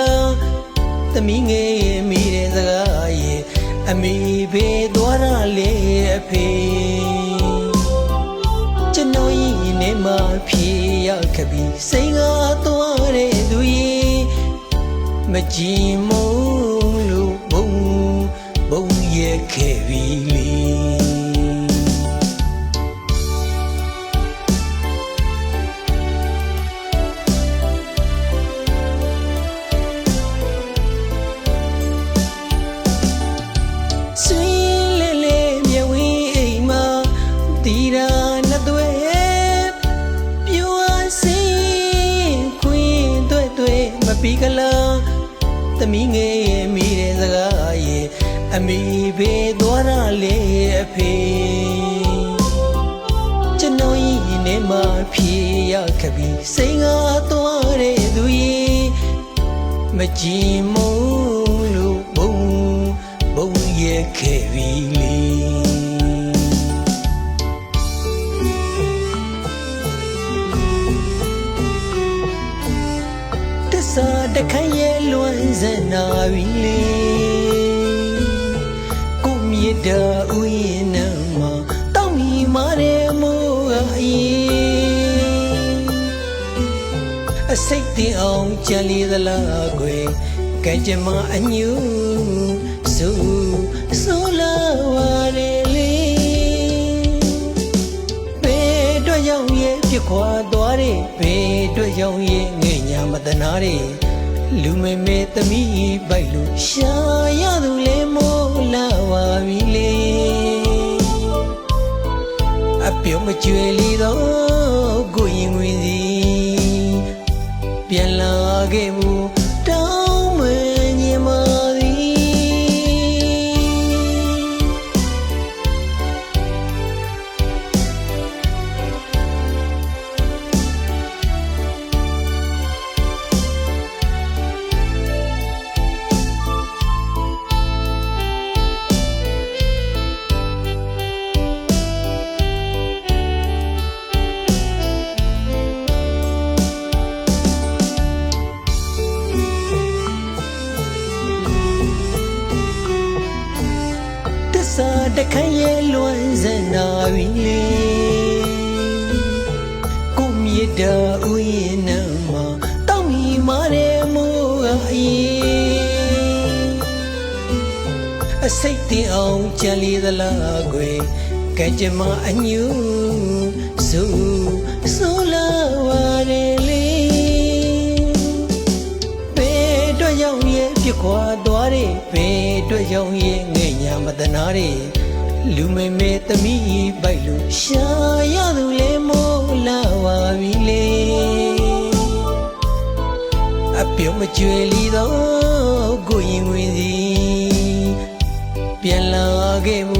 ပီကလာသမီးငယ်ရဲ့မိတဲ့စကားရဲ့အမေဖေသွားရလေအဖေကျွန်တော်ရင်နဲ့မှဖြေရခပြီးစိတ်ကားသွားတဲ့သူရဲ့မကြည်မုံလို့ဘုံဘုံရဲ့ခဲ့ပြီလေ ပီကလာသမီးငယ်ရဲ့မိတဲ့စကားရဲ့အမေဖေသွားရလေအဖေကျွန်တော်ရင်ထဲမှာဖြေရခပြီးစိတ်ကားသွားတဲ့သူရဲ့မကြည်မုံလို့ဘုံဘုံရဲ့ခဲ့ပြီလေ စ္ဆာတခန့်ရဲ့လွန်စနာပြီလေကိုမြစ်တာဥယျာဉ်နံမှာတောင်းမိမာတဲ့မိုးအေးအစိတ်တင်အောင်ကြံလီသလားကွယ်ကဲကြမအညူစူ ရောက်ရဲ့ပြစ်ခွာသွားတဲ့ဘေးအတွက်ရောက်ရဲ့ငဲ့ညာမတနာတဲ့လူမေမေသမီးပိုက်လို့ရှာရသူလေမိုးလာပါပြီလေအပြုံးမကျွေလီတော့ကိုရင်ဝင်စီပြန်လာခဲ့မှု တခန့်ရဲ့လွန်စနာပြီလေကိုမြစ်တာဥယျာဉ်နံမှာတောင်းမိမာတဲ့မိုးအေးအစိတ်တင်အောင်ကြံလီသလားကွယ်ကဲကြမအညူစူဆိုလာပါလေလေဘေးအတွက်ရောက်ရဲ့ပြစ်ခွာသွားတဲ့ဘေးအတွက်ရောက်ရဲ့ငဲ့ညာမတနာတဲ့ လူမေမေသမီးပိုက်လို့ရှာရသူလေမိုးလာပါပြီလေအပြုံးမကျွေလီတော့ကိုရင်ဝင်စီပြန်လာခဲ့မှု